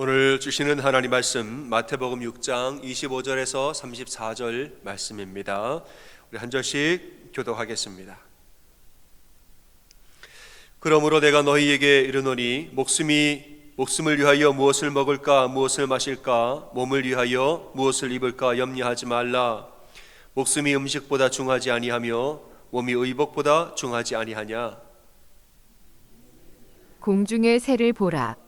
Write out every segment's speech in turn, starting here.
오늘 주시는 하나님 말씀 마태복음 6장 25절에서 34절 말씀입니다. 우리 한 절씩 교독하겠습니다. 그러므로 내가 너희에게 이르노니 목숨이 목숨을 위하여 무엇을 먹을까 무엇을 마실까 몸을 위하여 무엇을 입을까 염려하지 말라 목숨이 음식보다 중하지 아니하며 몸이 의복보다 중하지 아니하냐 공중의 새를 보라.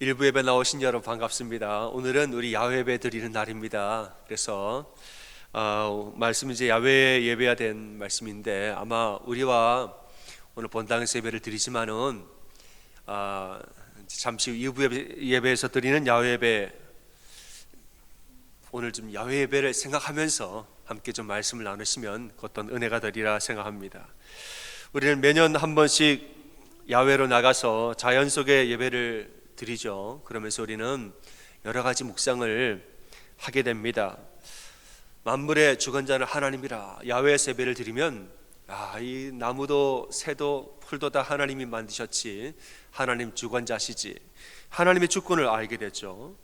일부 예배 나오신 여러분 반갑습니다. 오늘은 우리 야외 예배 드리는 날입니다. 그래서 어, 말씀 이제 야외 예배야 된 말씀인데 아마 우리와 오늘 본당에서 예배를 드리지만은 아, 잠시 후 이부 예배, 예배 에서 드리는 야외 예배 오늘 좀 야외 예배를 생각하면서 함께 좀 말씀을 나누시면 어떤 은혜가 되리라 생각합니다. 우리는 매년 한 번씩 야외로 나가서 자연 속에 예배를 드리죠. 그러면서 우리는 여러 가지 묵상을 하게 됩니다. 만물의 주관자는 하나님이라 야외에서 예배를 드리면 아, 이 나무도 새도 풀도 다 하나님이 만드셨지 하나님 주관자시지 하나님의 주권을 알게 되죠.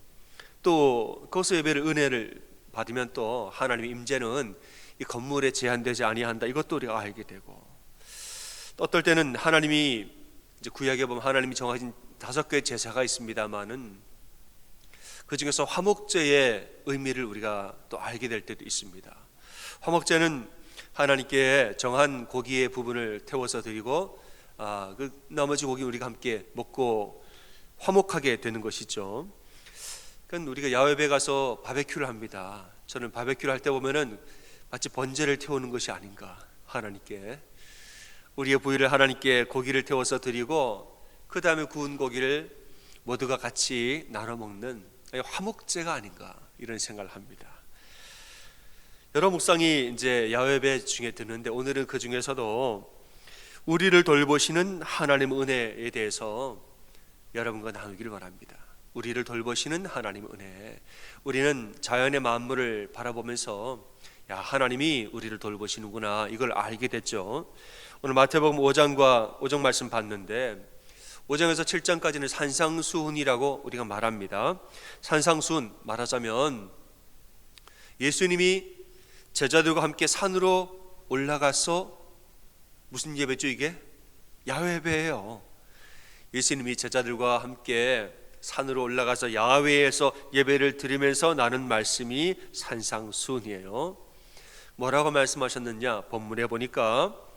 또 거기서 예배를 은혜를 받으면 또 하나님의 임재는 이 건물에 제한되지 아니한다 이것도 우리가 알게 되고 또 어떨 때는 하나님이 이제 구약에 보면 하나님이 정하신 다섯 개의 제사가 있습니다만은 그 중에서 화목제의 의미를 우리가 또 알게 될 때도 있습니다. 화목제는 하나님께 정한 고기의 부분을 태워서 드리고 아, 그 나머지 고기 우리가 함께 먹고 화목하게 되는 것이죠. 그러니까 우리가 야외에 가서 바베큐를 합니다. 저는 바베큐를 할 때 보면은 마치 번제를 태우는 것이 아닌가 하나님께 우리의 부위를 하나님께 고기를 태워서 드리고 그 다음에 구운 고기를 모두가 같이 나눠 먹는 화목제가 아닌가 이런 생각을 합니다. 여러 묵상이 이제 야외배 중에 드는데 오늘은 그 중에서도 우리를 돌보시는 하나님 은혜에 대해서 여러분과 나누기를 바랍니다. 우리를 돌보시는 하나님 은혜. 우리는 자연의 만물을 바라보면서 야 하나님이 우리를 돌보시는구나 이걸 알게 됐죠. 오늘 마태복음 5장과 5장 말씀 봤는데 5장에서 7장까지는 산상수훈이라고 우리가 말합니다. 산상수훈 말하자면 예수님이 제자들과 함께 산으로 올라가서 무슨 예배죠 이게? 야외 예배예요. 예수님이 제자들과 함께 산으로 올라가서 야외에서 예배를 드리면서 나눈 말씀이 산상수훈이에요. 뭐라고 말씀하셨느냐? 본문에 보니까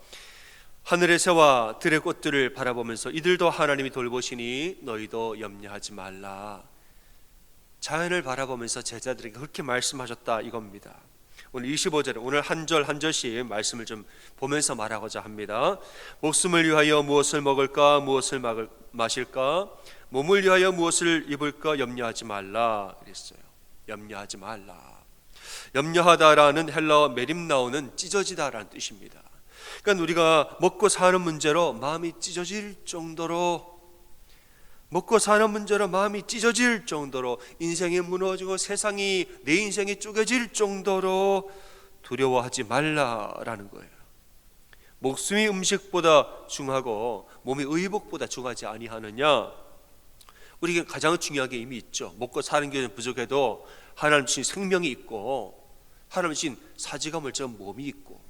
하늘의 새와 들의 꽃들을 바라보면서 이들도 하나님이 돌보시니 너희도 염려하지 말라. 자연을 바라보면서 제자들에게 그렇게 말씀하셨다 이겁니다. 오늘 25절에 오늘 한 절 한 절씩 말씀을 좀 보면서 말하고자 합니다. 목숨을 위하여 무엇을 먹을까 무엇을 막을, 마실까 몸을 위하여 무엇을 입을까 염려하지 말라 그랬어요. 염려하지 말라. 염려하다라는 헬라어 메림 나오는 찢어지다라는 뜻입니다. 그러니까 우리가 먹고 사는 문제로 마음이 찢어질 정도로 먹고 사는 문제로 마음이 찢어질 정도로 인생이 무너지고 세상이 내 인생이 쪼개질 정도로 두려워하지 말라라는 거예요. 목숨이 음식보다 중하고 몸이 의복보다 중하지 아니하느냐? 우리에게 가장 중요한 게 이미 있죠. 먹고 사는 게 부족해도 하나님 주신 생명이 있고 하나님 주신 사지가 멀쩡한 몸이 있고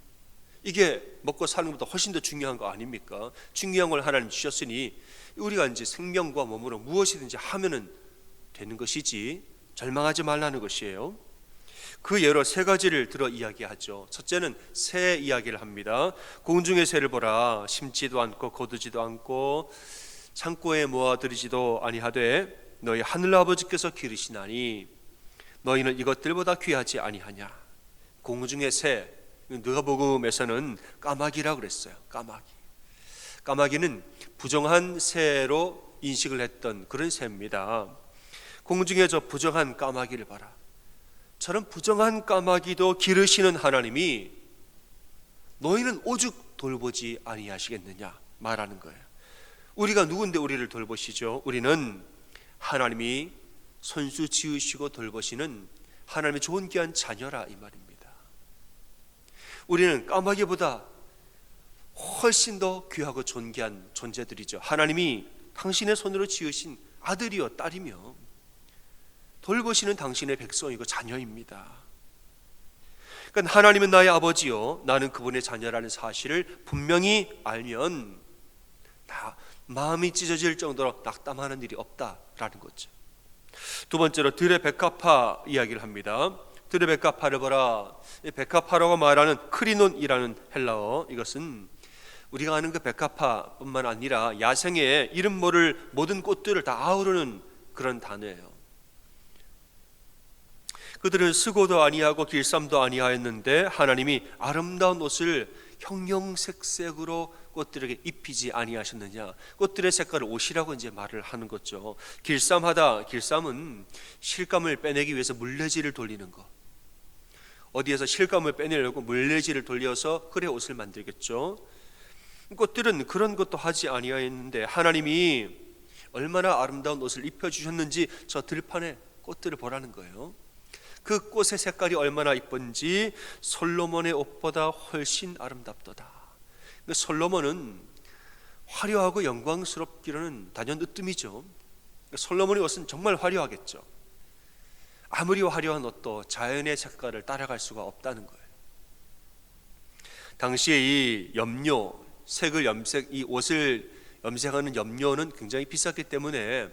이게 먹고 사는 것보다 훨씬 더 중요한 거 아닙니까? 중요한 걸 하나님 주셨으니 우리가 이제 생명과 몸으로 무엇이든지 하면은 되는 것이지 절망하지 말라는 것이에요. 그 예로 세 가지를 들어 이야기하죠. 첫째는 새 이야기를 합니다. 공중의 새를 보라 심지도 않고 거두지도 않고 창고에 모아들이지도 아니하되 너희 하늘 아버지께서 기르시나니 너희는 이것들보다 귀하지 아니하냐. 공중의 새 누가복음에서는 까마귀라고 그랬어요. 까마귀. 까마귀는 부정한 새로 인식을 했던 그런 새입니다. 공중에 저 부정한 까마귀를 봐라. 저런 부정한 까마귀도 기르시는 하나님이 너희는 오죽 돌보지 아니하시겠느냐 말하는 거예요. 우리가 누군데 우리를 돌보시죠? 우리는 하나님이 손수 지으시고 돌보시는 하나님의 좋은 귀한 자녀라 이 말입니다. 우리는 까마귀보다 훨씬 더 귀하고 존귀한 존재들이죠. 하나님이 당신의 손으로 지으신 아들이요 딸이며 돌보시는 당신의 백성이고 자녀입니다. 그러니까 하나님은 나의 아버지요 나는 그분의 자녀라는 사실을 분명히 알면 다 마음이 찢어질 정도로 낙담하는 일이 없다라는 거죠. 두 번째로 들의 백합화 이야기를 합니다. 들의 백합화를 보라. 이 백합화라고 말하는 크리논이라는 헬라어 이것은 우리가 아는 그 백합화뿐만 아니라 야생의 이름 모를 모든 꽃들을 다 아우르는 그런 단어예요. 그들은 쓰고도 아니하고 길쌈도 아니하였는데 하나님이 아름다운 옷을 형형색색으로 꽃들에게 입히지 아니하셨느냐? 꽃들의 색깔을 옷이라고 이제 말을 하는 거죠. 길쌈하다. 길쌈은 실감을 빼내기 위해서 물레질을 돌리는 거. 어디에서 실감을 빼내려고 물레질을 돌려서 그래 옷을 만들겠죠. 꽃들은 그런 것도 하지 아니하였는데 하나님이 얼마나 아름다운 옷을 입혀 주셨는지 저 들판에 꽃들을 보라는 거예요. 그 꽃의 색깔이 얼마나 이쁜지 솔로몬의 옷보다 훨씬 아름답도다. 그 솔로몬은 화려하고 영광스럽기로는 단연 으뜸이죠. 솔로몬의 옷은 정말 화려하겠죠. 아무리 화려한 옷도 자연의 색깔을 따라갈 수가 없다는 거예요. 당시에 이 염료, 색을 염색, 이 옷을 염색하는 염료는 굉장히 비쌌기 때문에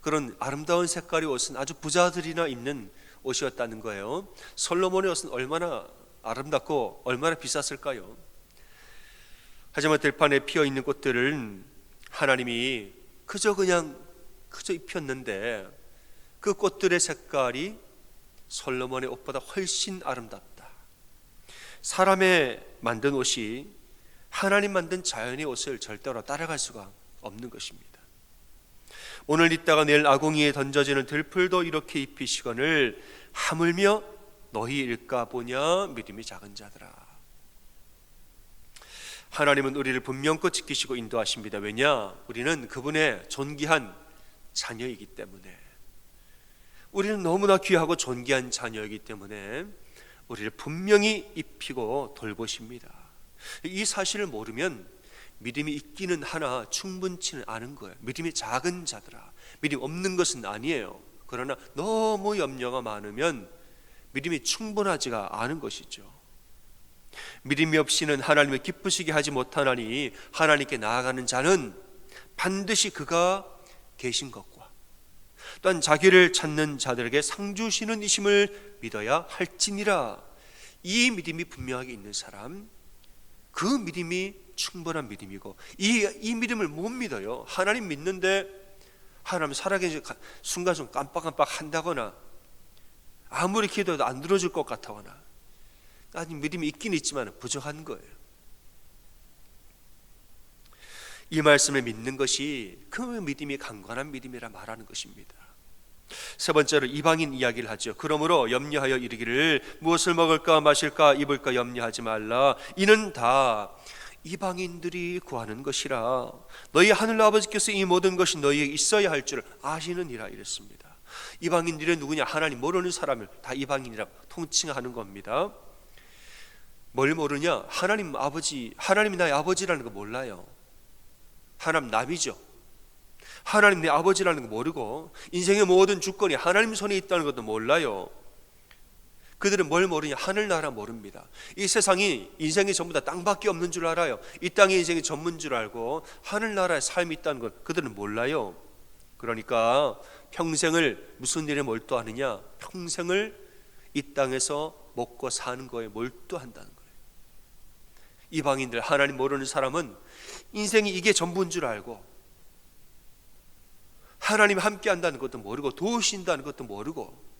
그런 아름다운 색깔의 옷은 아주 부자들이나 입는 옷이었다는 거예요. 솔로몬의 옷은 얼마나 아름답고 얼마나 비쌌을까요? 하지만 들판에 피어 있는 꽃들은 하나님이 그저 그냥 그저 입혔는데 그 꽃들의 색깔이 솔로몬의 옷보다 훨씬 아름답다. 사람의 만든 옷이 하나님 만든 자연의 옷을 절대로 따라갈 수가 없는 것입니다. 오늘 있다가 내일 아궁이에 던져지는 들풀도 이렇게 입히시거늘 하물며 너희일까 보냐 믿음이 작은 자들아. 하나님은 우리를 분명껏 지키시고 인도하십니다. 왜냐? 우리는 그분의 존귀한 자녀이기 때문에. 우리는 너무나 귀하고 존귀한 자녀이기 때문에 우리를 분명히 입히고 돌보십니다. 이 사실을 모르면 믿음이 있기는 하나 충분치는 않은 거예요. 믿음이 작은 자들아. 믿음 없는 것은 아니에요. 그러나 너무 염려가 많으면 믿음이 충분하지가 않은 것이죠. 믿음이 없이는 하나님을 기쁘시게 하지 못하나니 하나님께 나아가는 자는 반드시 그가 계신 것과 또한 자기를 찾는 자들에게 상 주시는 이심을 믿어야 할지니라. 이 믿음이 분명하게 있는 사람, 그 믿음이 충분한 믿음이고 이, 이 믿음을 못 믿어요. 하나님 믿는데 하나님 살아계신 순간 좀 깜빡깜빡 한다거나 아무리 기도해도 안 들어줄 것 같다거나 아니 믿음이 있긴 있지만 부족한 거예요. 이 말씀을 믿는 것이 그 믿음이 강건한 믿음이라 말하는 것입니다. 세 번째로 이방인 이야기를 하죠. 그러므로 염려하여 이르기를 무엇을 먹을까 마실까 입을까 염려하지 말라. 이는 다 이방인들이 구하는 것이라. 너희 하늘 아버지께서 이 모든 것이 너희에게 있어야 할 줄을 아시느니라 이랬습니다. 이방인들이 누구냐? 하나님 모르는 사람을 다 이방인이라고 통칭하는 겁니다. 뭘 모르냐? 하나님 아버지, 하나님이 나의 아버지라는 거 몰라요. 하나님 남이죠. 하나님 내 아버지라는 거 모르고 인생의 모든 주권이 하나님 손에 있다는 것도 몰라요. 그들은 뭘 모르냐? 하늘나라 모릅니다. 이 세상이 인생이 전부 다 땅밖에 없는 줄 알아요. 이 땅이 인생이 전문 줄 알고 하늘나라에 삶이 있다는 것 그들은 몰라요. 그러니까 평생을 무슨 일에 몰두하느냐? 평생을 이 땅에서 먹고 사는 거에 몰두한다는 거예요. 이방인들 하나님 모르는 사람은 인생이 이게 전부인 줄 알고 하나님 함께 한다는 것도 모르고 도우신다는 것도 모르고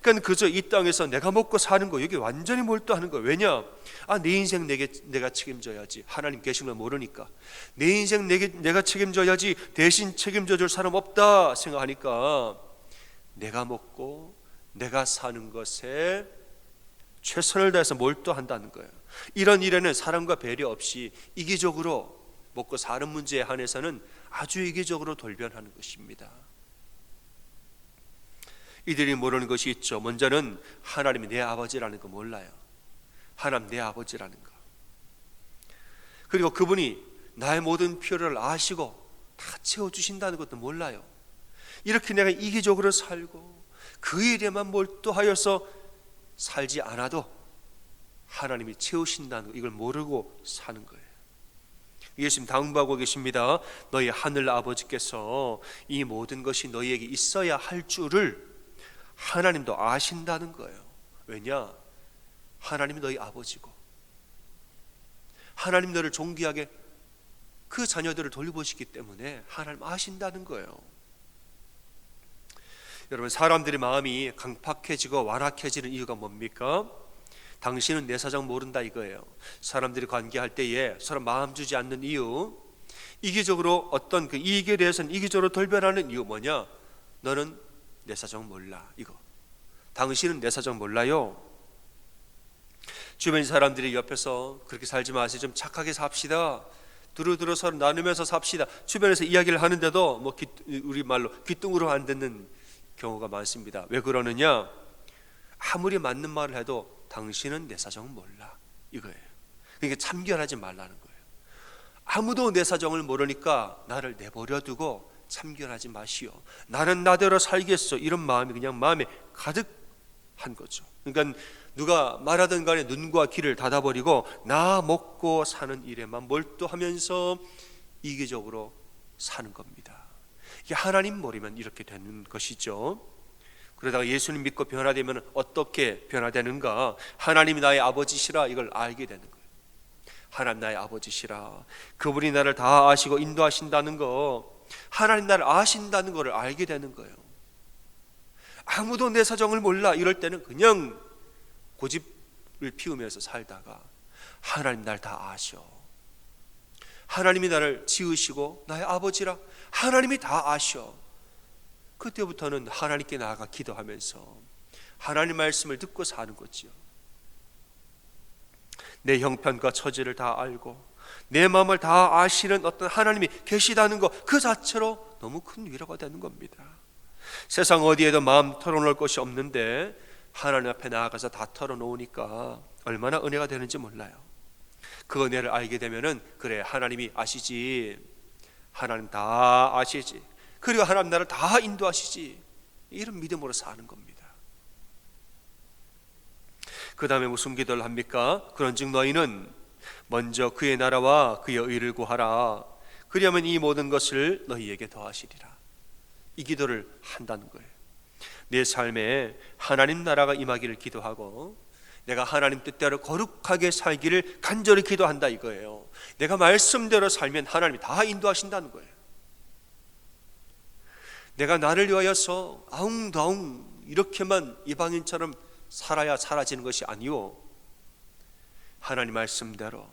그러니까 그저 이 땅에서 내가 먹고 사는 거 여기 완전히 몰두하는 거예요. 왜냐? 아, 내 인생 내게 내가 책임져야지. 하나님 계신 걸 모르니까. 내 인생 내게 내가 책임져야지. 대신 책임져 줄 사람 없다 생각하니까 내가 먹고 내가 사는 것에 최선을 다해서 몰두한다는 거예요. 이런 일에는 사람과 배려 없이 이기적으로 먹고 사는 문제에 한해서는 아주 이기적으로 돌변하는 것입니다. 이들이 모르는 것이 있죠. 먼저는 하나님이 내 아버지라는 거 몰라요. 하나님 내 아버지라는 거. 그리고 그분이 나의 모든 필요를 아시고 다 채워 주신다는 것도 몰라요. 이렇게 내가 이기적으로 살고 그 일에만 몰두하여서 살지 않아도 하나님이 채우신다는 거 이걸 모르고 사는 거예요. 예수님 당부하고 계십니다. 너희 하늘 아버지께서 이 모든 것이 너희에게 있어야 할 줄을 하나님도 아신다는 거예요. 왜냐? 하나님이 너희 아버지고 하나님 너를 존귀하게 그 자녀들을 돌보시기 때문에 하나님 아신다는 거예요. 여러분 사람들의 마음이 강팍해지고 완악해지는 이유가 뭡니까? 당신은 내 사정 모른다 이거예요. 사람들이 관계할 때에 서로 마음 주지 않는 이유, 이기적으로 어떤 그 이익에 대해서는 이기적으로 돌변하는 이유 뭐냐? 너는 내 사정 몰라 이거. 당신은 내 사정 몰라요. 주변 사람들이 옆에서 그렇게 살지 마세요. 좀 착하게 삽시다. 두루두루 서로 나누면서 삽시다. 주변에서 이야기를 하는데도 뭐 귀, 우리 말로 귀뚱으로 안 듣는 경우가 많습니다. 왜 그러느냐? 아무리 맞는 말을 해도 당신은 내 사정 몰라 이거예요. 그러니까 참견하지 말라는 거예요. 아무도 내 사정을 모르니까 나를 내버려 두고 참견하지 마시오. 나는 나대로 살겠어. 이런 마음이 그냥 마음에 가득한 거죠. 그러니까 누가 말하든 간에 눈과 귀를 닫아버리고 나 먹고 사는 일에만 몰두하면서 이기적으로 사는 겁니다. 하나님 모르면 이렇게 되는 것이죠. 그러다가 예수님 믿고 변화되면 어떻게 변화되는가? 하나님이 나의 아버지시라 이걸 알게 되는 거예요. 하나님 나의 아버지시라. 그분이 나를 다 아시고 인도하신다는 거, 하나님 나를 아신다는 것을 알게 되는 거예요. 아무도 내 사정을 몰라 이럴 때는 그냥 고집을 피우면서 살다가 하나님 날 다 아셔. 하나님이 나를 지으시고 나의 아버지라 하나님이 다 아셔. 그때부터는 하나님께 나아가 기도하면서 하나님 말씀을 듣고 사는 거지요. 내 형편과 처지를 다 알고 내 마음을 다 아시는 어떤 하나님이 계시다는 것 그 자체로 너무 큰 위로가 되는 겁니다. 세상 어디에도 마음 털어놓을 것이 없는데 하나님 앞에 나아가서 다 털어놓으니까 얼마나 은혜가 되는지 몰라요. 그 은혜를 알게 되면은 그래 하나님이 아시지 하나님 다 아시지 그리고 하나님 나를 다 인도하시지 이런 믿음으로 사는 겁니다. 그 다음에 무슨 기도를 합니까? 그런즉 너희는 먼저 그의 나라와 그의 의를 구하라. 그리하면 이 모든 것을 너희에게 더하시리라. 이 기도를 한다는 거예요. 내 삶에 하나님 나라가 임하기를 기도하고 내가 하나님 뜻대로 거룩하게 살기를 간절히 기도한다 이거예요. 내가 말씀대로 살면 하나님이 다 인도하신다는 거예요. 내가 나를 위하여서 아웅다웅 이렇게만 이방인처럼 살아야 사라지는 것이 아니오. 하나님 말씀대로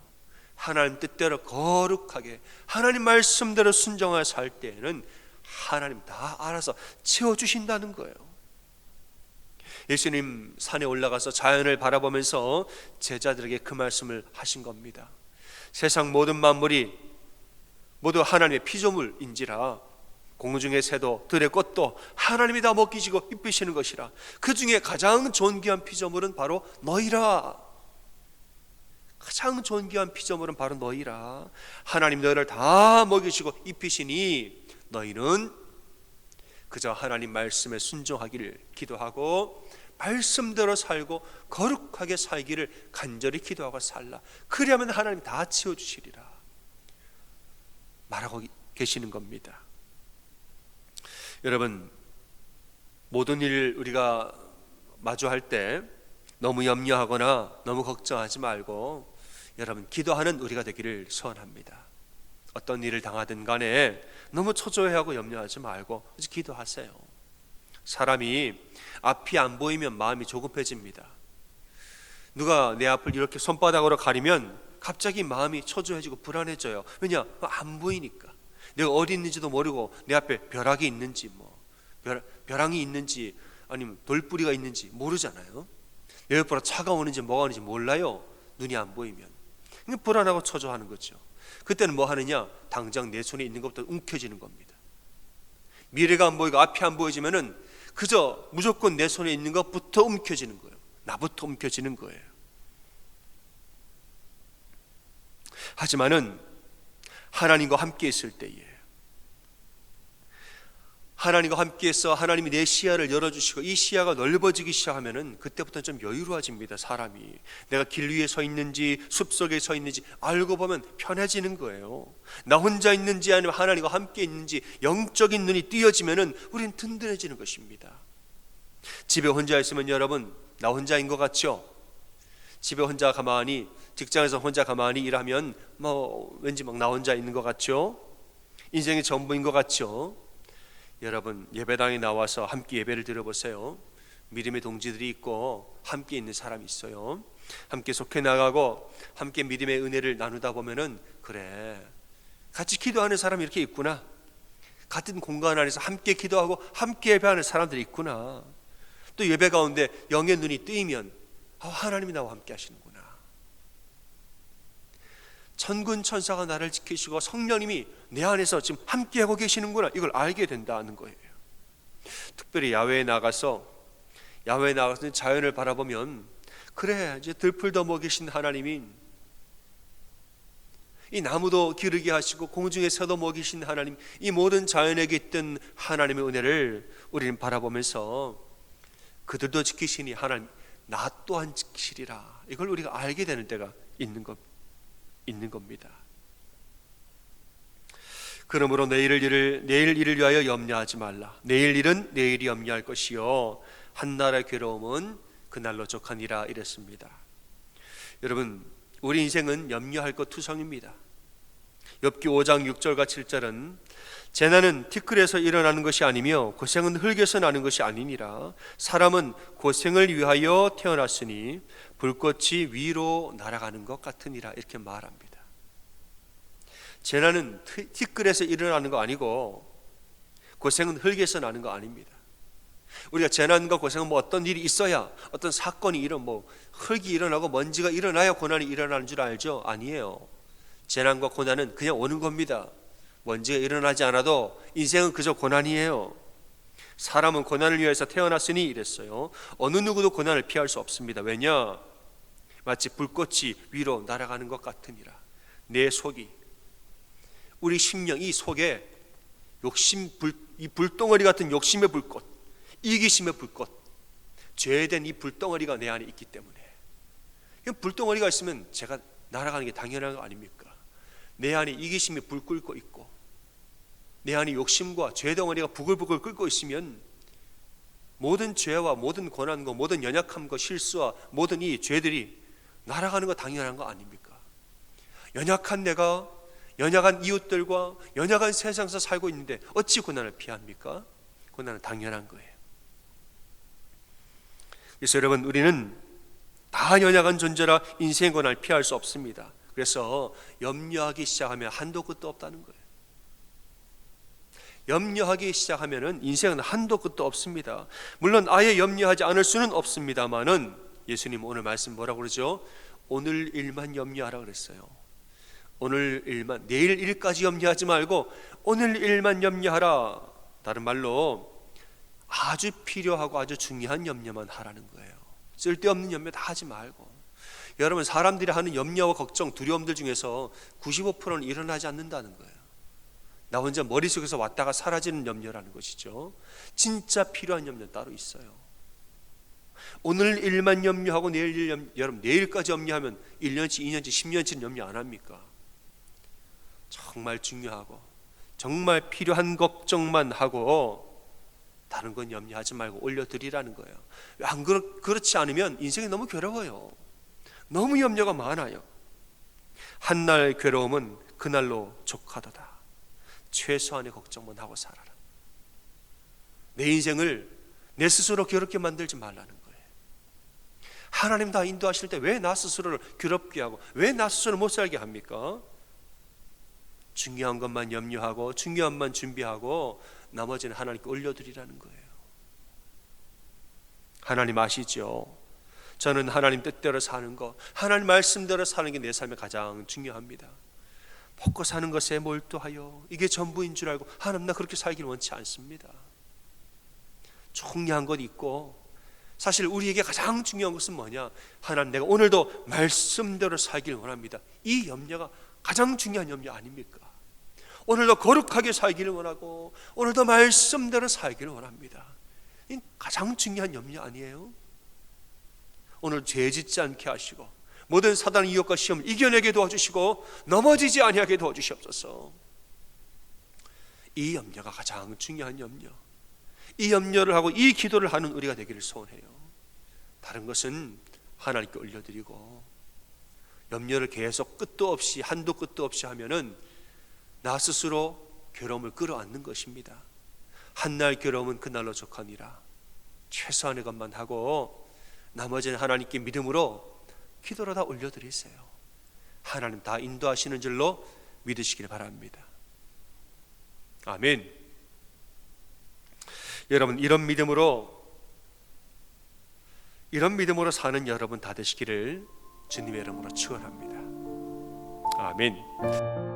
하나님 뜻대로 거룩하게 하나님 말씀대로 순종하여 살 때에는 하나님 다 알아서 채워 주신다는 거예요. 예수님 산에 올라가서 자연을 바라보면서 제자들에게 그 말씀을 하신 겁니다. 세상 모든 만물이 모두 하나님의 피조물인지라 공중의 새도 들의 꽃도 하나님이 다 먹이시고 이쁘시는 것이라 그 중에 가장 존귀한 피조물은 바로 너희라 가장 존귀한 피조물은 바로 너희라. 하나님 너희를 다 먹이시고 입히시니 너희는 그저 하나님 말씀에 순종하기를 기도하고 말씀대로 살고 거룩하게 살기를 간절히 기도하고 살라. 그리하면 하나님 다 채워 주시리라. 말하고 계시는 겁니다. 여러분 모든 일 우리가 마주할 때 너무 염려하거나 너무 걱정하지 말고 여러분 기도하는 우리가 되기를 소원합니다. 어떤 일을 당하든 간에 너무 초조해하고 염려하지 말고 기도하세요. 사람이 앞이 안 보이면 마음이 조급해집니다. 누가 내 앞을 이렇게 손바닥으로 가리면 갑자기 마음이 초조해지고 불안해져요. 왜냐? 안 보이니까. 내가 어디 있는지도 모르고 내 앞에 벼락이 있는지 뭐 벼, 벼랑이 있는지 아니면 돌뿌리가 있는지 모르잖아요. 내 옆으로 차가 오는지 뭐가 오는지 몰라요. 눈이 안 보이면. 불안하고 초조하는 거죠. 그때는 뭐 하느냐? 당장 내 손에 있는 것부터 움켜쥐는 겁니다. 미래가 안 보이고 앞이 안 보여지면은 그저 무조건 내 손에 있는 것부터 움켜쥐는 거예요. 나부터 움켜쥐는 거예요. 하지만은 하나님과 함께 있을 때에 하나님과 함께해서 하나님이 내 시야를 열어주시고 이 시야가 넓어지기 시작하면은 그때부터 좀 여유로워집니다 사람이. 내가 길 위에 서 있는지 숲 속에 서 있는지 알고 보면 편해지는 거예요. 나 혼자 있는지 아니면 하나님과 함께 있는지 영적인 눈이 띄어지면은 우리는 든든해지는 것입니다. 집에 혼자 있으면 여러분 나 혼자인 것 같죠? 집에 혼자 가만히 직장에서 혼자 가만히 일하면 뭐 왠지 막 나 혼자 있는 것 같죠 인생의 전부인 것 같죠 여러분 예배당에 나와서 함께 예배를 드려보세요. 믿음의 동지들이 있고 함께 있는 사람이 있어요. 함께 속해 나가고 함께 믿음의 은혜를 나누다 보면은 그래 같이 기도하는 사람이 이렇게 있구나. 같은 공간 안에서 함께 기도하고 함께 예배하는 사람들이 있구나. 또 예배 가운데 영의 눈이 뜨이면 아, 하나님이 나와 함께 하시는구나. 천군 천사가 나를 지키시고 성령님이 내 안에서 지금 함께하고 계시는구나. 이걸 알게 된다는 거예요. 특별히 야외에 나가서 야외에 나가서 자연을 바라보면 그래 이제 들풀도 먹이신 하나님이 이 나무도 기르게 하시고 공중에 새도 먹이신 하나님 이 모든 자연에게 있던 하나님의 은혜를 우리는 바라보면서 그들도 지키시니 하나님 나 또한 지키시리라. 이걸 우리가 알게 되는 때가 있는 것 있는 겁니다. 그러므로 내일 일을 내일 일을 위하여 염려하지 말라. 내일 일은 내일이 염려할 것이요 한 날의 괴로움은 그날로 족하니라 이랬습니다. 여러분, 우리 인생은 염려할 것 투성입니다. 엽기 5장 6절과 7절은 재난은 티끌에서 일어나는 것이 아니며 고생은 흙에서 나는 것이 아니니라 사람은 고생을 위하여 태어났으니 불꽃이 위로 날아가는 것 같으니라 이렇게 말합니다. 재난은 티- 티끌에서 일어나는 거 아니고 고생은 흙에서 나는 거 아닙니다. 우리가 재난과 고생은 뭐 어떤 일이 있어야 어떤 사건이 일어 뭐 흙이 일어나고 먼지가 일어나야 고난이 일어나는 줄 알죠? 아니에요. 재난과 고난은 그냥 오는 겁니다. 먼지가 일어나지 않아도 인생은 그저 고난이에요. 사람은 고난을 위해서 태어났으니 이랬어요. 어느 누구도 고난을 피할 수 없습니다. 왜냐? 마치 불꽃이 위로 날아가는 것 같으니라. 내 속이 우리 심령 이 속에 욕심 불, 이 불덩어리 같은 욕심의 불꽃, 이기심의 불꽃, 죄된 이 불덩어리가 내 안에 있기 때문에 이 불덩어리가 있으면 제가 날아가는 게 당연한 거 아닙니까? 내 안에 이기심이 불 끓고 있고 내 안에 욕심과 죄 덩어리가 부글부글 끓고 있으면 모든 죄와 모든 고난과 모든 연약함과 실수와 모든 이 죄들이 날아가는 거 당연한 거 아닙니까? 연약한 내가 연약한 이웃들과 연약한 세상에서 살고 있는데 어찌 고난을 피합니까? 고난은 당연한 거예요. 그래서 여러분 우리는 다 연약한 존재라 인생 고난을 피할 수 없습니다. 그래서 염려하기 시작하면 한도 끝도 없다는 거예요. 염려하기 시작하면은 인생은 한도 끝도 없습니다. 물론 아예 염려하지 않을 수는 없습니다만은 예수님 오늘 말씀 뭐라고 그러죠? 오늘 일만 염려하라 그랬어요. 오늘 일만 내일 일까지 염려하지 말고 오늘 일만 염려하라. 다른 말로 아주 필요하고 아주 중요한 염려만 하라는 거예요. 쓸데없는 염려 다 하지 말고 여러분 사람들이 하는 염려와 걱정, 두려움들 중에서 95%는 일어나지 않는다는 거예요. 나 혼자 머릿속에서 왔다가 사라지는 염려라는 것이죠. 진짜 필요한 염려 따로 있어요. 오늘 일만 염려하고 내일 일 염, 여러분 내일까지 염려하면 1년치, 2년치, 10년치는 염려 안 합니까? 정말 중요하고 정말 필요한 걱정만 하고 다른 건 염려하지 말고 올려드리라는 거예요. 안 그렇, 그렇지 않으면 인생이 너무 괴로워요. 너무 염려가 많아요. 한 날 괴로움은 그날로 족하도다. 최소한의 걱정만 하고 살아라. 내 인생을 내 스스로 괴롭게 만들지 말라는 거예요. 하나님 다 인도하실 때 왜 나 스스로를 괴롭게 하고 왜 나 스스로 못 살게 합니까? 중요한 것만 염려하고 중요한 것만 준비하고 나머지는 하나님께 올려드리라는 거예요. 하나님 아시죠? 저는 하나님 뜻대로 사는 것, 하나님 말씀대로 사는 게 내 삶에 가장 중요합니다. 먹고 사는 것에 몰두하여 이게 전부인 줄 알고 하나님 나 그렇게 살기를 원치 않습니다. 중요한 것 있고 사실 우리에게 가장 중요한 것은 뭐냐? 하나님 내가 오늘도 말씀대로 살기를 원합니다. 이 염려가 가장 중요한 염려 아닙니까? 오늘도 거룩하게 살기를 원하고 오늘도 말씀대로 살기를 원합니다. 이 가장 중요한 염려 아니에요? 오늘 죄 짓지 않게 하시고 모든 사단의 유혹과 시험을 이겨내게 도와주시고 넘어지지 아니하게 도와주시옵소서. 이 염려가 가장 중요한 염려. 이 염려를 하고 이 기도를 하는 우리가 되기를 소원해요. 다른 것은 하나님께 올려드리고 염려를 계속 끝도 없이 한도 끝도 없이 하면은 나 스스로 괴로움을 끌어안는 것입니다. 한날 괴로움은 그날로 족하니라. 최소한의 것만 하고 나머지는 하나님께 믿음으로 기도로 다 올려드리세요. 하나님 다 인도하시는 줄로 믿으시길 바랍니다. 아멘. 여러분 이런 믿음으로 이런 믿음으로 사는 여러분 다 되시기를 주님의 이름으로 축원합니다. 아멘.